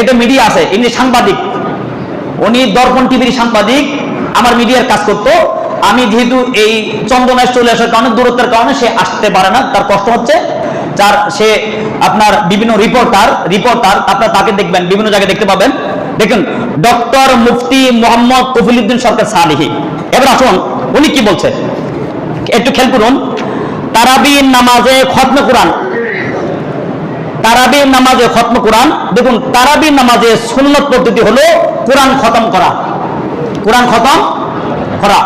এটা মিডিয়া আছে, ইনি সাংবাদিক। উনি দর্পণ টিভির সাংবাদিক, আমার মিডিয়ার কাজ করতো। আমি যেহেতু এই চন্দনায় চলে আসার কারণে, দূরত্বের কারণে সে আসতে পারে না, তার কষ্ট হচ্ছে। যার সে আপনার বিভিন্ন রিপোর্টার রিপোর্টার আপনার তাকে দেখবেন, বিভিন্ন জায়গায় দেখতে পাবেন। দেখুন, ডক্টর মুফতি মোহাম্মদ কফিলুদ্দিন সরকার সালিহি। এবার আসুন, উনি কি বলছেন একটু খেয়াল করুন। তারাবি নামাজে খতম কোরআন। তারাবি নামাজে খতম কোরআন। দেখুন তারাবি নামাজে সুন্নত পদ্ধতি হলো কোরআন খতম করা। কোরআন খতম করা।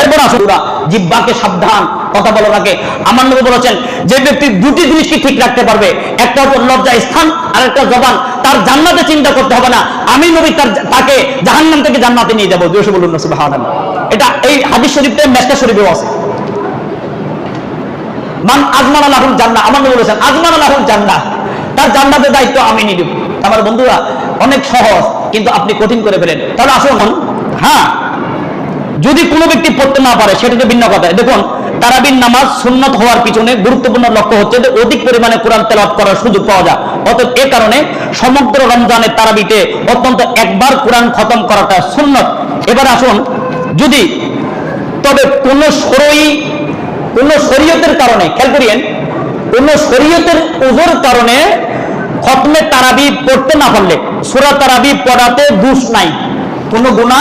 এরপর আসুন ওরা জিব্বাকে সাবধান, কথা বলার আগে। আমার নবী বলেছেন, যে ব্যক্তি দুটি জিনিসকে ঠিক রাখতে পারবে, একটা হচ্ছে লজ্জা স্থান আর একটা জবান। তার জান্নাতে চিন্তা করতে হবে না। আমি নবী তার, তাকে জাহান্নাম থেকে জান্নাতে নিয়ে যাব। জোশে বলুন এটা এই হাদিস শরীফে মেসকা শরীফেও আছে। মান আজমান আল্লাহুল জান্নাহ আমার নবী বলেছেন, আজমান আল্লাহুল জান্নাহ। তার জান্নাতের দায়িত্ব আমি নিয়ে দেব আমার বন্ধুরা, অনেক সহজ, কিন্তু আপনি কঠিন করে ফেলেন। তাহলে আসুন হ্যাঁ যদি কোনো ব্যক্তি পড়তে না পারে, সেটা তো ভিন্ন কথা। দেখুন, তারাবির নামাজ সুন্নত হওয়ার পিছনে গুরুত্বপূর্ণ লক্ষ্য হচ্ছে যে অধিক পরিমাণে কোরআন তেলাওয়াত করার সুযোগ পাওয়া যায়। অতএব এ কারণে সমগ্র রমজানের তারাবিতে অত্যন্ত একবার কোরআন খতম করাটা সুন্নত। এবার আসুন, যদি তবে কোনো সরই কোন শরীয়তের কারণে, খেয়াল করিয়েন কোন শরীয়তের উজোর কারণে খতমে তারাবি পড়তে না পারলে, সুরা তারাবি পড়াতে দুষ নাই, কোনো গুণা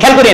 খেয়াল করিয়েন।